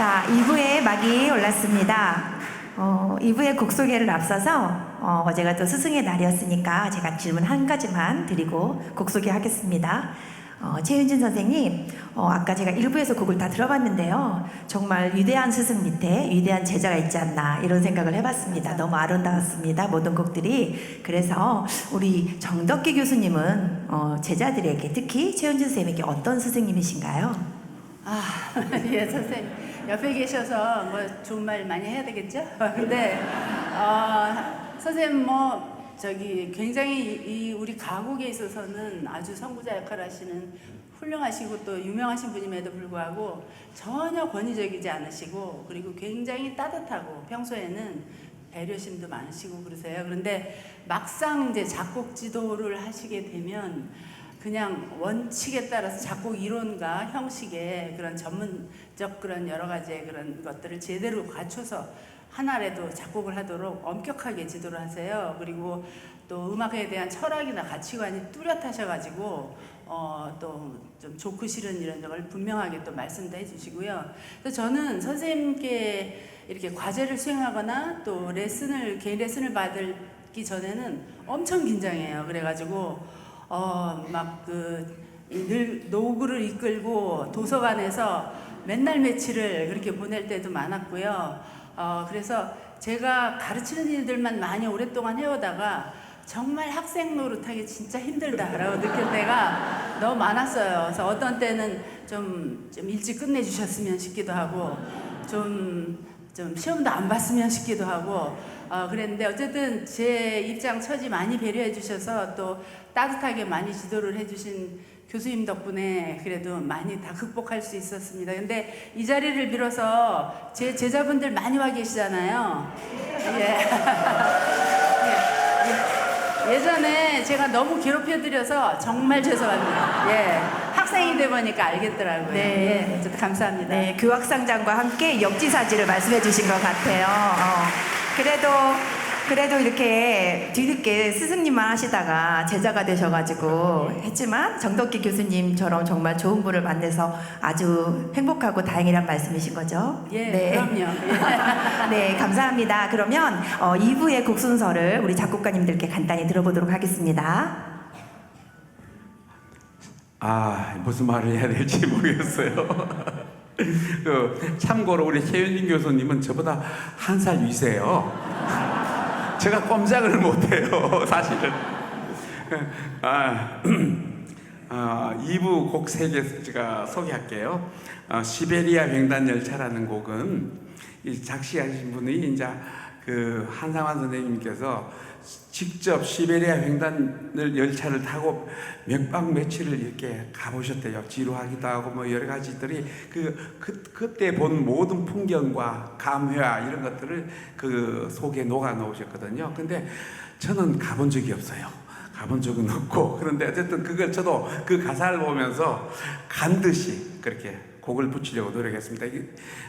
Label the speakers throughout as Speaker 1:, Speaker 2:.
Speaker 1: 자, 2부의 막이 올랐습니다. 어, 2부의 곡 소개를 앞서서 어, 어제가 또 스승의 날이었으니까 제가 질문 한 가지만 드리고 곡 소개하겠습니다. 어, 최윤진 선생님, 어, 아까 제가 1부에서 곡을 다 들어봤는데요. 정말 위대한 스승 밑에 위대한 제자가 있지 않나 이런 생각을 해봤습니다. 너무 아름다웠습니다. 모든 곡들이. 그래서 우리 정덕기 교수님은 어, 제자들에게 특히 최윤진 선생님에게 어떤 스승님이신가요?
Speaker 2: 아, 예, 선생님. 옆에 계셔서 뭐 좋은 말 많이 해야 되겠죠? 근데, 어, 선생님 뭐, 저기 굉장히 이 우리 가곡에 있어서는 아주 선구자 역할을 하시는 훌륭하시고 또 유명하신 분임에도 불구하고 전혀 권위적이지 않으시고 그리고 굉장히 따뜻하고 평소에는 배려심도 많으시고 그러세요. 그런데 막상 이제 작곡 지도를 하시게 되면 그냥 원칙에 따라서 작곡 이론과 형식의 그런 전문적 그런 여러 가지의 그런 것들을 제대로 갖춰서 하나라도 작곡을 하도록 엄격하게 지도를 하세요. 그리고 또 음악에 대한 철학이나 가치관이 뚜렷하셔가지고 어, 또 좀 좋고 싫은 이런 점을 분명하게 또 말씀도 해주시고요. 그래서 저는 선생님께 이렇게 과제를 수행하거나 또 레슨을 개인 레슨을 받기 전에는 엄청 긴장해요. 그래가지고 어 막그 늘 노구를 이끌고 도서관에서 맨날 며칠을 그렇게 보낼 때도 많았고요. 어 그래서 제가 가르치는 일들만 많이 오랫동안 해오다가 정말 학생 노릇하기 진짜 힘들다라고 느낄 때가 너무 많았어요. 그래서 어떤 때는 좀, 좀 일찍 끝내주셨으면 싶기도 하고 좀, 좀 시험도 안 봤으면 싶기도 하고 어, 그랬는데 어쨌든 제 입장 처지 많이 배려해 주셔서 또 따뜻하게 많이 지도를 해 주신 교수님 덕분에 그래도 많이 다 극복할 수 있었습니다. 근데 이 자리를 빌어서 제 제자분들 많이 와 계시잖아요. 예. 예. 예전에 제가 너무 괴롭혀드려서 정말 죄송합니다. 예. 학생이 돼 보니까 알겠더라고요.
Speaker 1: 네.
Speaker 2: 예. 어쨌든 감사합니다.
Speaker 1: 네, 교학상장과 함께 역지사지를 말씀해 주신 것 같아요. 어, 그래도 그래도 이렇게 뒤늦게 스승님만 하시다가 제자가 되셔가지고 했지만 정덕기 교수님처럼 정말 좋은 분을 만나서 아주 행복하고 다행이란 말씀이신 거죠?
Speaker 2: 예, 그럼요. 예.
Speaker 1: 네, 감사합니다. 그러면 어, 2부의 곡 순서를 우리 작곡가님들께 간단히 들어보도록 하겠습니다.
Speaker 3: 아 무슨 말을 해야 될지 모르겠어요. 그 참고로 우리 최윤진 교수님은 저보다 한 살 위세요. 제가 꼼짝을 못해요, 사실은. 아, 아, 2부 곡세개 제가 소개할게요. 어, 시베리아 횡단 열차라는 곡은 이 작시하신 분이 이제 그 한상환 선생님께서 직접 시베리아 횡단을 열차를 타고 몇박 며칠을 이렇게 가보셨대요. 지루하기도 하고 뭐 여러 가지들이 그, 그 그때 본 모든 풍경과 감회와 이런 것들을 그 속에 녹아 놓으셨거든요. 근데 저는 가본 적이 없어요. 가본 적은 없고 그런데 어쨌든 그걸 저도 그 가사를 보면서 간 듯이 그렇게 곡을 붙이려고 노력했습니다. 이,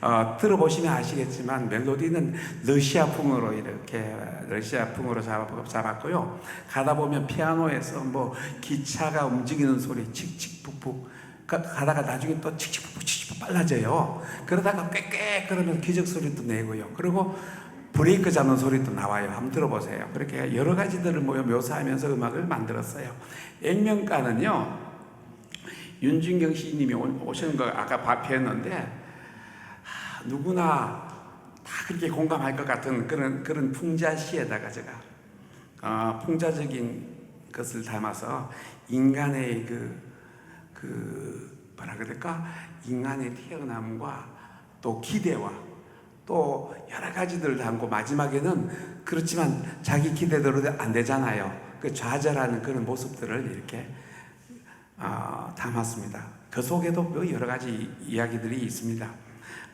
Speaker 3: 어, 들어보시면 아시겠지만 멜로디는 러시아풍으로 이렇게 러시아풍으로 잡았고요. 가다 보면 피아노에서 뭐 기차가 움직이는 소리 칙칙푹푹 가- 가다가 나중에 또 칙칙푹푹 칙칙푹 빨라져요. 그러다가 꽥꽥 그러면 기적 소리도 내고요. 그리고 브레이크 잡는 소리도 나와요. 한번 들어보세요. 그렇게 여러 가지들을 모여 묘사하면서 음악을 만들었어요. 액면가는요. 윤준경 시인님이 오- 오신 거 아까 발표했는데 하, 누구나 다 그렇게 공감할 것 같은 그런 그런 풍자시에다가 제가 어, 풍자적인 것을 담아서 인간의 그, 그 뭐라 그럴까 인간의 태어남과 또 기대와 또 여러 가지들을 담고 마지막에는 그렇지만 자기 기대대로 안 되잖아요. 그 좌절하는 그런 모습들을 이렇게 어, 담았습니다. 그 속에도 뭐 여러 가지 이야기들이 있습니다.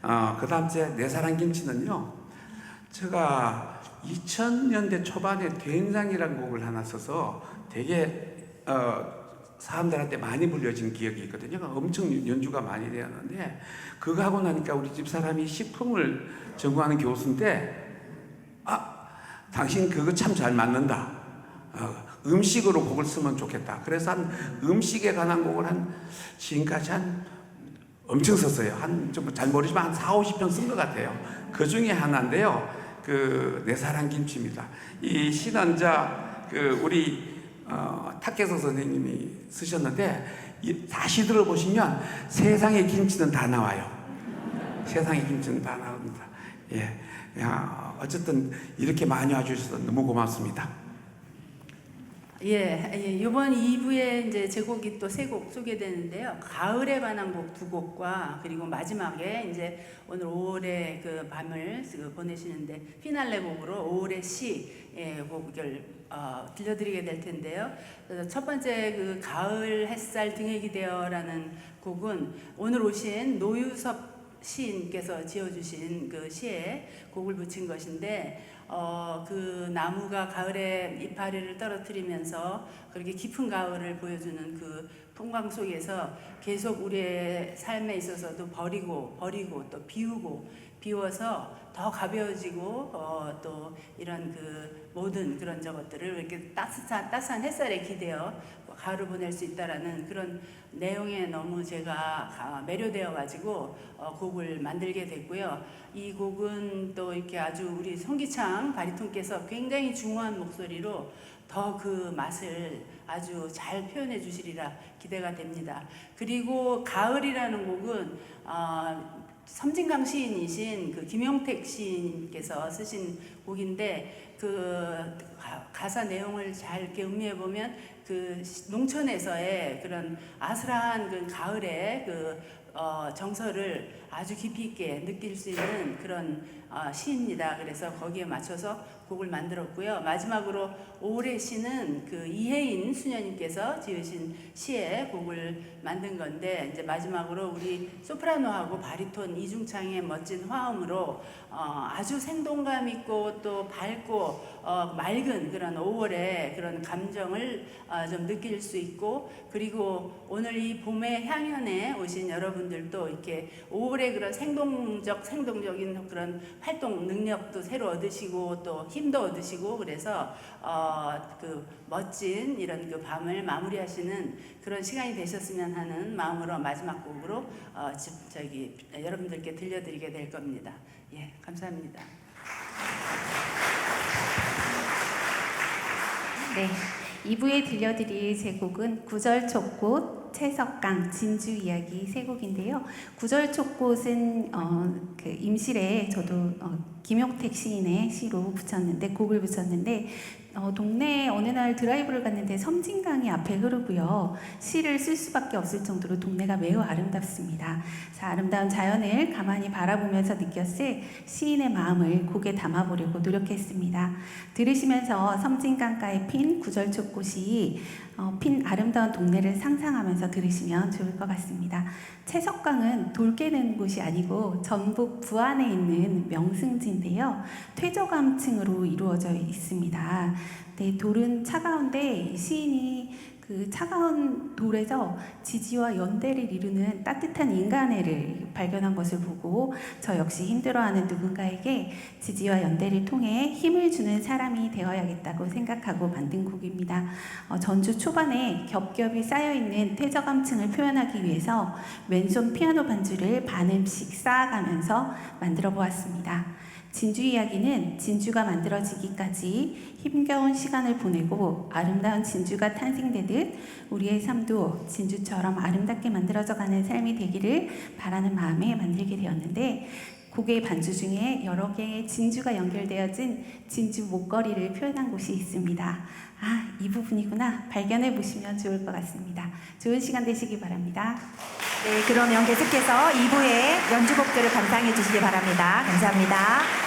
Speaker 3: 어, 그 다음 제 내 사랑 김치는요. 제가 2000년대 초반에 된상이라는 곡을 하나 써서 되게 어, 사람들한테 많이 불려진 기억이 있거든요. 엄청 연주가 많이 되었는데 그거 하고 나니까 우리 집 사람이 식품을 전공하는 교수인데 아 당신 그거 참 잘 맞는다. 어, 음식으로 곡을 쓰면 좋겠다. 그래서 한 음식에 관한 곡을 한 지금까지 한 엄청 썼어요. 한 좀 잘 모르지만 한 4, 50편 쓴 것 같아요. 그 중에 하나인데요. 그 내 사랑 김치입니다. 이 시는 자그 우리 어, 탁계서 선생님이 쓰셨는데 이, 다시 들어보시면 세상의 김치는 다 나와요. 세상의 김치는 다 나옵니다. 예, 야, 어쨌든 이렇게 많이 와주셔서 너무 고맙습니다.
Speaker 2: 예, 예, 이번 2부에 이제 제곡이 또 세 곡 소개되는데요. 가을에 관한 곡 두 곡과 그리고 마지막에 이제 오늘 5월의 그 밤을 그 보내시는데 피날레 곡으로 5월의 시 예, 곡을 어, 들려드리게 될 텐데요. 첫 번째 그 가을 햇살 등에 기대어라는 곡은 오늘 오신 노유섭 시인께서 지어주신 그 시에 곡을 붙인 것인데 어, 그 나무가 가을에 이파리를 떨어뜨리면서 그렇게 깊은 가을을 보여주는 그 풍광 속에서 계속 우리의 삶에 있어서도 버리고 버리고 또 비우고 비워서 더 가벼워지고 어, 또 이런 그 모든 그런 저것들을 이렇게 따뜻한 따스한 햇살에 기대어 가을을 보낼 수 있다라는 그런 내용에 너무 제가 가- 매료되어 가지고 어, 곡을 만들게 됐고요. 이 곡은 또 이렇게 아주 우리 송기창 바리톤께서 굉장히 중후한 목소리로 더 그 맛을 아주 잘 표현해 주시리라 기대가 됩니다. 그리고 가을이라는 곡은 어, 섬진강 시인이신 그 김용택 시인께서 쓰신 곡인데 그 가- 가사 내용을 잘 이렇게 음미해 보면 그 시- 농촌에서의 그런 아슬한 그 가을의 그 어, 정서를 아주 깊이 있게 느낄 수 있는 그런 어, 시입니다. 그래서 거기에 맞춰서 곡을 만들었고요. 마지막으로 올해 시는 그 이혜인 수녀님께서 지으신 시에 곡을 만든 건데 이제 마지막으로 우리 소프라노하고 바리톤 이중창의 멋진 화음으로 어, 아주 생동감 있고 또 밝고 어, 맑은 그런 5월의 그런 감정을 어, 좀 느낄 수 있고 그리고 오늘 이 봄의 향연에 오신 여러분들도 이렇게 5월의 그런 생동적 생동적인 그런 활동 능력도 새로 얻으시고 또 힘도 얻으시고 그래서 어, 그 멋진 이런 그 밤을 마무리하시는 그런 시간이 되셨으면 하는 마음으로 마지막 곡으로 어, 지- 저기 여러분들께 들려드리게 될 겁니다. 예, 감사합니다.
Speaker 4: 네. 2부에 들려드릴 제 곡은 구절촉꽃, 채석강, 진주 이야기 세 곡인데요. 구절촉꽃은 어, 그 임실에 저도 어, 김용택 시인의 시로 붙였는데 곡을 붙였는데 어, 동네에 어느 날 드라이브를 갔는데 섬진강이 앞에 흐르고요. 시를 쓸 수밖에 없을 정도로 동네가 매우 아름답습니다. 자, 아름다운 자연을 가만히 바라보면서 느꼈을 시인의 마음을 곡에 담아보려고 노력했습니다. 들으시면서 섬진강가에 핀 구절초꽃이 어, 핀 아름다운 동네를 상상하면서 들으시면 좋을 것 같습니다. 채석강은 돌 깨는 곳이 아니고 전북 부안에 있는 명승지인데요. 퇴저감층으로 이루어져 있습니다. 네, 돌은 차가운데 시인이 그 차가운 돌에서 지지와 연대를 이루는 따뜻한 인간애를 발견한 것을 보고 저 역시 힘들어하는 누군가에게 지지와 연대를 통해 힘을 주는 사람이 되어야겠다고 생각하고 만든 곡입니다. 어, 전주 초반에 겹겹이 쌓여있는 퇴저감층을 표현하기 위해서 왼손 피아노 반주를 반음씩 쌓아가면서 만들어 보았습니다. 진주 이야기는 진주가 만들어지기까지 힘겨운 시간을 보내고 아름다운 진주가 탄생되듯 우리의 삶도 진주처럼 아름답게 만들어져 가는 삶이 되기를 바라는 마음에 만들게 되었는데 곡의 반주 중에 여러 개의 진주가 연결되어진 진주 목걸이를 표현한 곳이 있습니다. 아, 이 부분이구나. 발견해 보시면 좋을 것 같습니다. 좋은 시간 되시기 바랍니다.
Speaker 1: 네, 그러면 계속해서 2부의 연주곡들을 감상해 주시기 바랍니다. 감사합니다.